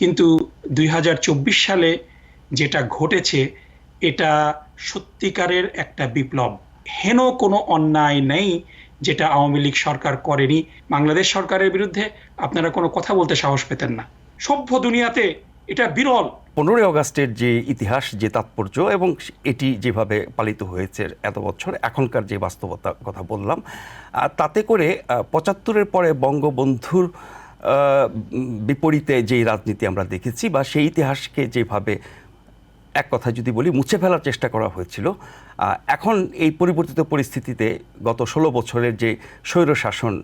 কিন্তু দুই হাজার চব্বিশ সালে যেটা ঘটেছে, এটা সত্যিকারের একটা বিপ্লব। হেন কোনো অন্যায় নেই যেটা আওয়ামী লীগ সরকার করেনি। বাংলাদেশ সরকারের বিরুদ্ধে আপনারা কোনো কথা বলতে সাহস পেতেন না। সভ্য দুনিয়াতে এটা বিরল। পনেরোই অগাস্টের যে ইতিহাস, যে তাৎপর্য এবং এটি যেভাবে পালিত হয়েছে এত বছর, এখনকার যে বাস্তবতা কথা বললাম তাতে করে পঁচাত্তরের পরে বঙ্গবন্ধুর বিপরীতে যেই রাজনীতি আমরা দেখেছি বা সেই ইতিহাসকে যেভাবে এক কথা যদি বলি, মুছে ফেলার চেষ্টা করা হয়েছিল। এখন এই পরিবর্তিত পরিস্থিতিতে গত ষোলো বছরের যে স্বৈরশাসন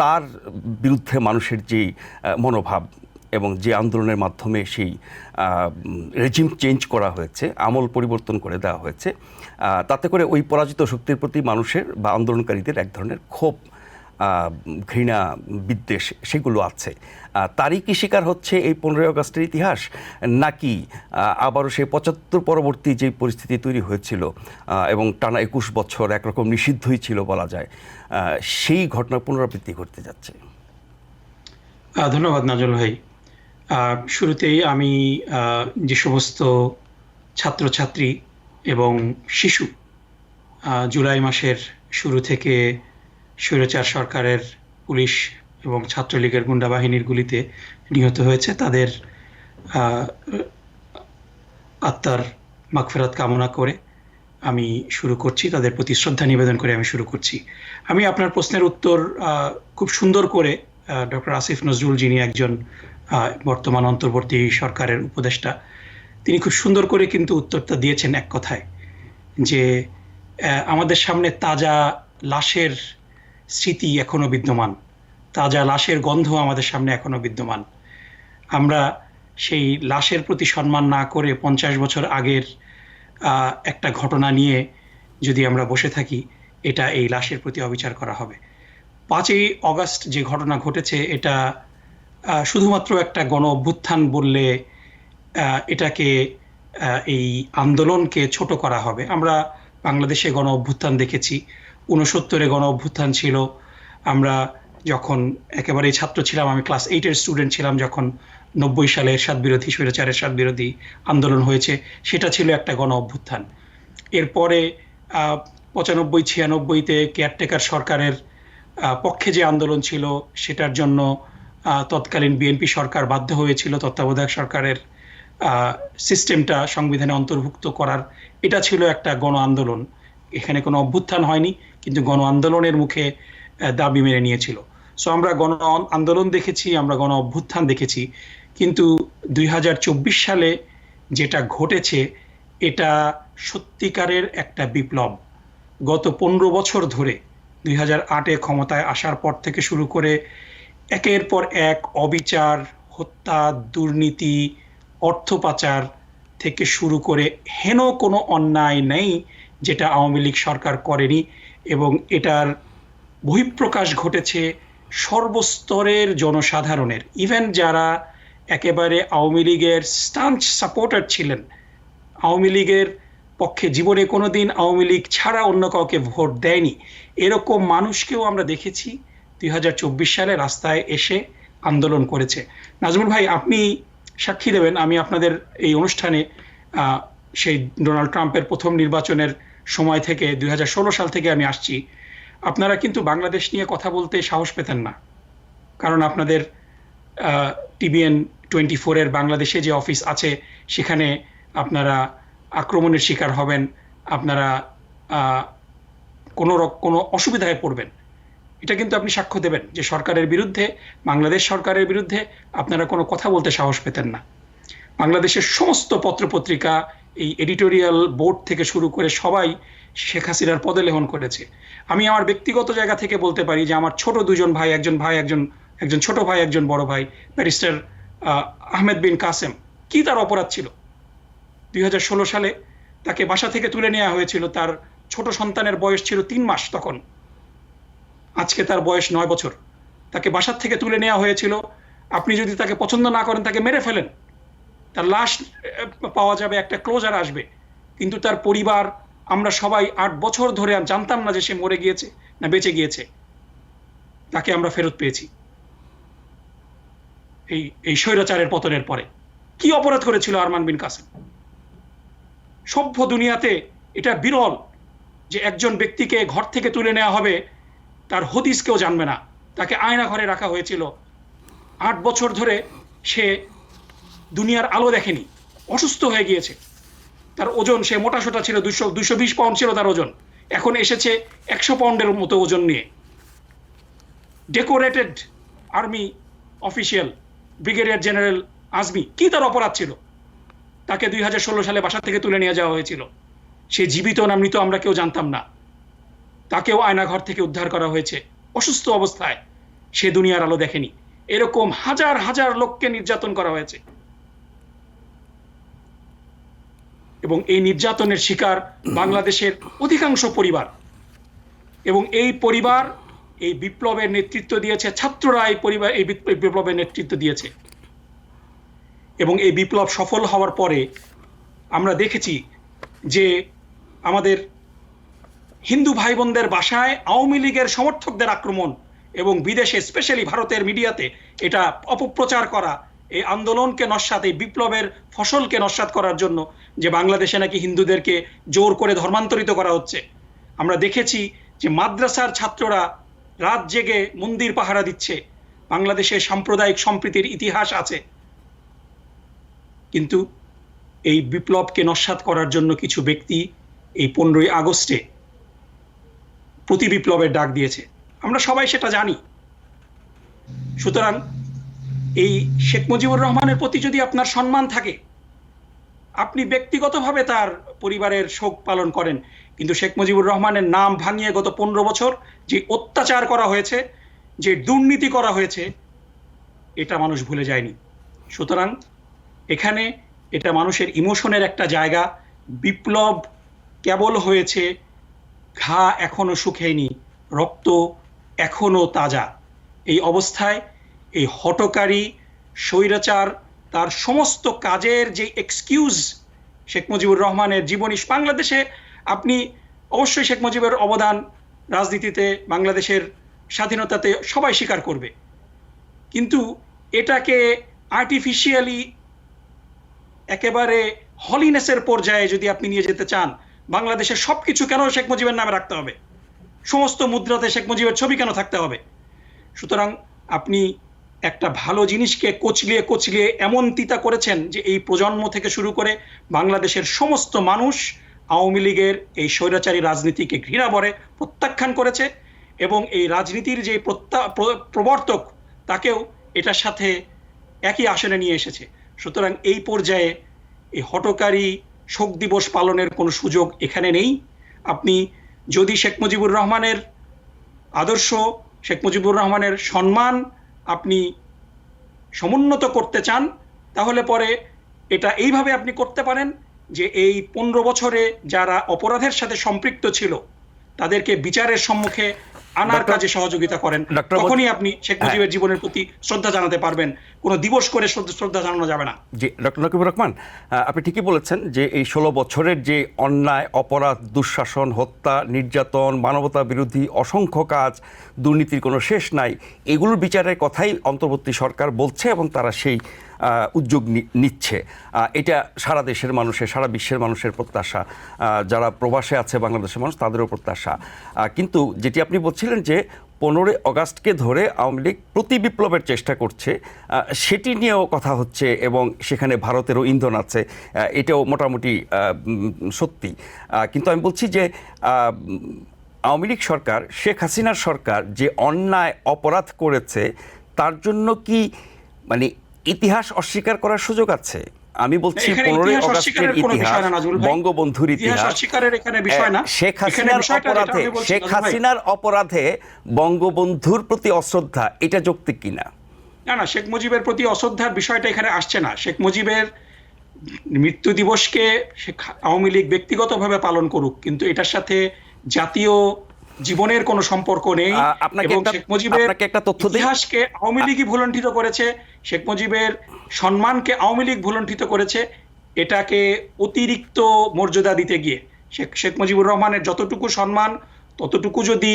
তার বিরুদ্ধে মানুষের যেই মনোভাব এবং যে আন্দোলনের মাধ্যমে সেই রেজিম চেঞ্জ করা হয়েছে, আমল পরিবর্তন করে দেওয়া হয়েছে তাতে করে ওই পরাজিত শক্তির প্রতি মানুষের বা আন্দোলনকারীদের এক ধরনের ক্ষোভ ঘৃণা, বিদ্বেষ সেগুলো আছে। তারই কি শিকার হচ্ছে এই পনেরোই আগস্টের ইতিহাস? নাকি আবারও সেই পঁচাত্তর পরবর্তী যে পরিস্থিতি তৈরি হয়েছিল এবং টানা একুশ বছর একরকম নিষিদ্ধই ছিল বলা যায় সেই ঘটনার পুনরাবৃত্তি ঘটতে যাচ্ছে? ধন্যবাদ নাজল ভাই। শুরুতেই আমি যে সমস্ত ছাত্রছাত্রী এবং শিশু জুলাই মাসের শুরু থেকে স্বৈরাচার সরকারের পুলিশ এবং ছাত্রলীগের গুন্ডা বাহিনীর গুলিতে নিহত হয়েছে। তাদের আত্মার মাগফেরাত কামনা করে আমি শুরু করছি। তাদের প্রতি শ্রদ্ধা নিবেদন করে আমি শুরু করছি। আমি আপনার প্রশ্নের উত্তর খুব সুন্দর করে ডক্টর আসিফ নজরুল যিনি একজন বর্তমান অন্তর্বর্তী সরকারের উপদেষ্টা, তিনি খুব সুন্দর করে কিন্তু উত্তরটা দিয়েছেন এক কথায় যে আমাদের সামনে তাজা লাশের স্মৃতি এখনও বিদ্যমান। তাজা লাশের গন্ধ আমাদের সামনে এখনও বিদ্যমান। আমরা সেই লাশের প্রতি সম্মান না করে পঞ্চাশ বছর আগের একটা ঘটনা নিয়ে যদি আমরা বসে থাকি, এটা এই লাশের প্রতি অবিচার করা হবে। পাঁচই অগস্ট যে ঘটনা ঘটেছে, এটা শুধুমাত্র একটা গণ অভ্যুত্থান বললে এটাকে এই আন্দোলনকে ছোট করা হবে। আমরা বাংলাদেশে গণ অভ্যুত্থান দেখেছি। উনসত্তরে গণ অভ্যুত্থান ছিল। আমরা যখন একেবারেই ছাত্র ছিলাম, আমি ক্লাস এইটের স্টুডেন্ট ছিলাম যখন নব্বই সালে এরশাদ বিরোধী, স্বৈরাচারের সাত বিরোধী আন্দোলন হয়েছে, সেটা ছিল একটা গণ অভ্যুত্থান। এরপরে পঁচানব্বই, ছিয়ানব্বইতে কেয়ারটেকার সরকারের পক্ষে যে আন্দোলন ছিল, সেটার জন্য তৎকালীন বিএনপি সরকার বাধ্য হয়েছিল তত্ত্বাবধায়ক সরকারের সিস্টেমটা সংবিধানে অন্তর্ভুক্ত করার। এটা ছিল একটা গণ আন্দোলন। এখানে কোনো অভ্যুত্থান হয়নি। কিন্তু গণ আন্দোলনের মুখে দাবি মেনে নিয়েছিল। সো আমরা গণ আন্দোলন দেখেছি, আমরা গণ অভ্যুত্থান দেখেছি। কিন্তু দুই হাজার চব্বিশ সালে যেটা ঘটেছে, এটা সত্যিকারের একটা বিপ্লব। গত পনেরো বছর ধরে দুই আটে ক্ষমতায় আসার পর থেকে শুরু করে একের পর এক অবিচার, হত্যা, দুর্নীতি, অর্থ পাচার থেকে শুরু করে হেন কোনো অন্যায় নেই যেটা আওয়ামী লীগ সরকার করেনি। এবং এটার বহিঃপ্রকাশ ঘটেছে সর্বস্তরের জনসাধারণের। ইভেন যারা একেবারে আওয়ামী লীগের স্টান্স সাপোর্টার ছিলেন, আওয়ামী লীগের পক্ষে জীবনে কোনো দিন আওয়ামী লীগ ছাড়া অন্য কাউকে ভোট দেয়নি। এরকম মানুষকেও আমরা দেখেছি দুই হাজার চব্বিশ সালে রাস্তায় এসে আন্দোলন করেছে। নাজমুল ভাই, আপনি সাক্ষী দেবেন, আমি আপনাদের এই অনুষ্ঠানে সেই ডোনাল্ড ট্রাম্পের প্রথম নির্বাচনের সময় থেকে দুই হাজার ষোলো সাল থেকে আমি আসছি। আপনারা কিন্তু বাংলাদেশ নিয়ে কথা বলতে সাহস পেতেন না। কারণ আপনাদের টিবিএন টোয়েন্টি ফোরের বাংলাদেশে যে অফিস আছে, সেখানে আপনারা আক্রমণের শিকার হবেন, আপনারা কোনো কোনো অসুবিধায় পড়বেন। এটা কিন্তু আপনি সাক্ষ্য দেবেন যে সরকারের বিরুদ্ধে, বাংলাদেশ সরকারের বিরুদ্ধে আপনারা কোনো কথা বলতে সাহস পেতেন না। বাংলাদেশের সমস্ত পত্রপত্রিকা এই এডিটোরিয়াল বোর্ড থেকে শুরু করে সবাই শেখ হাসিনার পদে লেহন করেছে। আমি আমার ব্যক্তিগত জায়গা থেকে বলতে পারি যে আমার ছোট দুজন ভাই, একজন ভাই, একজন একজন ছোট ভাই, একজন বড় ভাই, ব্যারিস্টার আহমেদ বিন কাসেম। কি তার অপরাধ ছিল? দুই হাজার ষোলো সালে তাকে বাসা থেকে তুলে নেওয়া হয়েছিল। তার ছোট সন্তানের বয়স ছিল তিন মাস তখন। আজকে তার বয়স নয় বছর। তাকে বাসার থেকে তুলে নেওয়া হয়েছিল। আপনি যদি তাকে পছন্দ না করেন, তাকে মেরে ফেলেন। তার লাশ পাওয়া যাবে, একটা ক্লোজার আসবে। কিন্তু তার পরিবার, আমরা সবাই আট বছর ধরে আর জানতাম না যে সে মরে গিয়েছে না বেঁচে গিয়েছে। তাকে আমরা ফেরত পেয়েছি। এই এই স্বৈরাচারের পতনের পরে। কি অপরাধ করেছিল আরমান বিন কাসেম? সভ্য দুনিয়াতে এটা বিরল যে একজন ব্যক্তিকে ঘর থেকে তুলে নেওয়া হবে, তার হদিস কেউ জানবে না। তাকে আয়না ঘরে রাখা হয়েছিল। আট বছর ধরে সে দুনিয়ার আলো দেখেনি, অসুস্থ হয়ে গিয়েছে। তার ওজন, সে মোটাসোটা ছিল দুশো দুশো বিশ পাউন্ড ছিল তার ওজন। এখন এসেছে একশো পাউন্ডের মতো ওজন নিয়ে। Decorated army official brigadier general Azmi কি তার অপরাধ ছিল? তাকে দুই হাজার ষোলো সালে বাসা থেকে তুলে নিয়ে যাওয়া হয়েছিল। সে জীবিত না মৃত আমরা কেউ জানতাম না। তাকেও আয়নাঘর থেকে উদ্ধার করা হয়েছে। অসুস্থ অবস্থায় সে দুনিয়ার আলো দেখেনি। এরকম হাজার হাজার লোককে নির্যাতন করা হয়েছে। এবং এই নির্যাতনের শিকার বাংলাদেশের অধিকাংশ পরিবার। এবং এই পরিবার এই বিপ্লবের নেতৃত্ব দিয়েছে, ছাত্ররা এই পরিবার, এই বিপ্লবের নেতৃত্ব দিয়েছে। এবং এই বিপ্লব সফল হওয়ার পরে আমরা দেখেছি যে আমাদের হিন্দু ভাই বোনদের বাসায় আওয়ামী লীগের সমর্থকদের আক্রমণ এবং বিদেশে, স্পেশালি ভারতের মিডিয়াতে এটা অপপ্রচার করা এই আন্দোলনকে নস্বাত, এই বিপ্লবের ফসলকে নস্বাত করার জন্য যে বাংলাদেশে নাকি হিন্দুদেরকে জোর করে ধর্মান্তরিত করা হচ্ছে। আমরা দেখেছি যে মাদ্রাসার ছাত্ররা রাত জেগে মন্দির পাহারা দিচ্ছে। বাংলাদেশে সাম্প্রদায়িক সম্প্রীতির ইতিহাস আছে। কিন্তু এই বিপ্লবকে নস্বাত করার জন্য কিছু ব্যক্তি এই পনেরোই আগস্টে প্রতি বিপ্লবের ডাক দিয়েছে। আমরা সবাই সেটা জানি। সুতরাং এই শেখ মুজিবুর রহমানের প্রতি যদি আপনার সম্মান থাকে, আপনি ব্যক্তিগতভাবে তার পরিবারের শোক পালন করেন। কিন্তু শেখ মুজিবুর রহমানের নাম ভাঙিয়ে গত পনেরো বছর যে অত্যাচার করা হয়েছে, যে দুর্নীতি করা হয়েছে, এটা মানুষ ভুলে যায়নি। সুতরাং এখানে এটা মানুষের ইমোশনের একটা জায়গা। বিপ্লব কেবল হয়েছে, ঘা এখনও শুকায়নি রক্ত এখনও তাজা। এই অবস্থায় এই হটকারী স্বৈরাচার তার সমস্ত কাজের যে এক্সকিউজ শেখ মুজিবুর রহমানের জীবনী, বাংলাদেশে আপনি অবশ্যই শেখ মুজিবের অবদান রাজনীতিতে, বাংলাদেশের স্বাধীনতাতে সবাই স্বীকার করবে। কিন্তু এটাকে আর্টিফিশিয়ালি একেবারে হলিনেসের পর্যায়ে যদি আপনি নিয়ে যেতে চান, বাংলাদেশের সবকিছু কেন শেখ মুজিবের নামে রাখতে হবে? সমস্ত মুদ্রাতে শেখ মুজিবের ছবি কেন থাকতে হবে? সুতরাং আপনি একটা ভালো জিনিসকে কচলিয়ে কচলিয়ে এমন তিতা করেছেন যে এই প্রজন্ম থেকে শুরু করে বাংলাদেশের সমস্ত মানুষ আওয়ামী লীগের এই স্বৈরাচারী রাজনীতিকে ঘৃণা ভরে প্রত্যাখ্যান করেছে এবং এই রাজনীতির যে প্রবর্তক তাকেও এটার সাথে একই আসনে নিয়ে এসেছে। সুতরাং এই পর্যায়ে এই হটকারী শোক দিবস পালনের কোনো সুযোগ এখানে নেই। আপনি যদি শেখ মুজিবুর রহমানের আদর্শ, শেখ মুজিবুর রহমানের সম্মান আপনি সমুন্নত করতে চান তাহলে পরে এটা এইভাবে আপনি করতে পারেন যে এই পনেরো বছরে যারা অপরাধের সাথে সম্পৃক্ত ছিল তাদেরকে বিচারের সম্মুখে আনার কাজে সহযোগিতা করেন তখনই আপনি শেখ। মুজিবের জীবনের প্রতি শ্রদ্ধা জানাতে পারবেন কোনো দিবস করে শ্রদ্ধা- জানানো যাবে না। জি, ডক্টর নকিবুর রহমান আপনি ঠিকই বলেছেন যে এই ষোলো বছরের যে অন্যায়, অপরাধ, দুঃশাসন, হত্যা, নির্যাতন, মানবতা বিরোধী অসংখ্য কাজ, দুর্নীতির কোনো শেষ নাই, এগুলোর বিচারের কথাই অন্তর্বর্তী সরকার বলছে এবং তারা সেই উদ্যোগ নিচ্ছে। এটা সারা দেশের মানুষের, সারা বিশ্বের মানুষের প্রত্যাশা। যারা প্রবাসে আছে বাংলাদেশের মানুষ, তাদেরও প্রত্যাশা। কিন্তু যেটি আপনি বলছিলেন যে পনেরোই অগাস্টকে ধরে আওয়ামী লীগ প্রতি বিপ্লবের চেষ্টা করছে সেটি নিয়েও কথা হচ্ছে এবং সেখানে ভারতেরও ইন্ধন আছে এটাও মোটামুটি সত্যি। কিন্তু আমি বলছি যে আওয়ামী লীগ সরকার, শেখ হাসিনার সরকার যে অন্যায় অপরাধ করেছে, তার জন্য কি মানে ইতিহাস অস্বীকার করার সুযোগ আছে? আমি বলছি পনেরোই অগাস্টের ইতিহাস। বঙ্গবন্ধুর ইতিহাস শেখ হাসিনার অপরাধে শেখ হাসিনার অপরাধে বঙ্গবন্ধুর প্রতি অশ্রদ্ধা এটা যৌক্তিক কিনা? না না শেখ মুজিবের প্রতি অশ্রদ্ধার বিষয়টা এখানে আসছে না। শেখ মুজিবের মৃত্যু দিবসকে শেখ আওয়ামী লীগ ব্যক্তিগতভাবে পালন করুক কিন্তু এটার সাথে জাতীয় জীবনের কোনো সম্পর্ক নেই। এবং শেখ মুজিবের। ইতিহাসকে আওয়ামী লীগই ভুলণ্ঠিত করেছে শেখ মুজিবের সম্মানকে আওয়ামী লীগ ভুলণ্ঠিত করেছে এটাকে অতিরিক্ত মর্যাদা দিতে গিয়ে। শেখ শেখ মুজিবুর রহমানের যতটুকু সম্মান ততটুকু যদি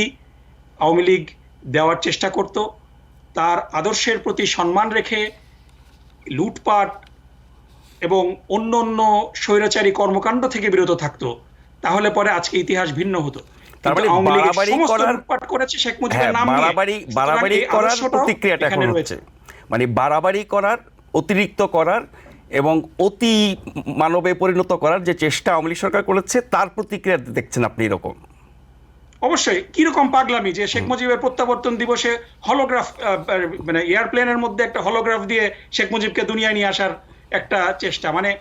আওয়ামী লীগ দেওয়ার চেষ্টা করত তার আদর্শের প্রতি সম্মান রেখে লুটপাট এবং অন্য অন্য স্বৈরাচারী কর্মকাণ্ড থেকে বিরত থাকতো তাহলে পরে আজকে ইতিহাস ভিন্ন হতো। তার মানে বাড়াবাড়ি করার- করেছে শেখ হ্যাঁ মুজিবের নাম বাড়াবাড়ি বাড়াবাড়ি করার প্রতিক্রিয়াটা এখন হচ্ছে। রয়েছে। মানে বাড়াবাড়ি করার অতিরিক্ত করার এবং অতি মানবে পরিণত করার যে চেষ্টা আওয়ামী সরকার করেছে তার প্রতিক্রিয়া দেখছেন আপনি এরকম? অবশ্যই কীরকম পাগলামি যে শেখ মুজিবের প্রত্যাবর্তন দিবসে হলোগ্রাফ মানে এয়ারপ্লেনের মধ্যে একটা হলোগ্রাফ দিয়ে শেখ মুজিবকে দুনিয়ায় নিয়ে আসার একটা চেষ্টা। মানে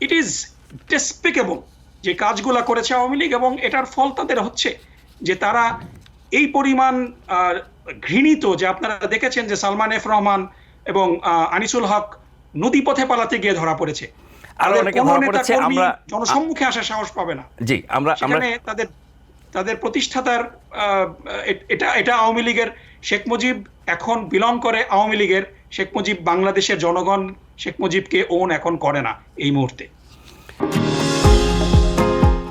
ইট ইজ ডেসপিকেবল যে কাজগুলা করেছে আওয়ামী লীগ এবং এটার ফল তাদের হচ্ছে যে তারা এই পরিমাণ ঘৃণিত যে আপনারা দেখেছেন যে সালমান এফ রহমান এবং আনিসুল হক নদীপথে পালাতে গিয়ে ধরা পড়েছে। জনসম্মুখে আসার সাহস পাবে না। জি আমরা তাদের তাদের প্রতিষ্ঠাতার এটা এটা আওয়ামী লীগের শেখ মুজিব এখন বিলং করে আওয়ামী লীগের। শেখ মুজিব বাংলাদেশের জনগণ শেখ মুজিবকে ওন এখন করে না এই মুহূর্তে।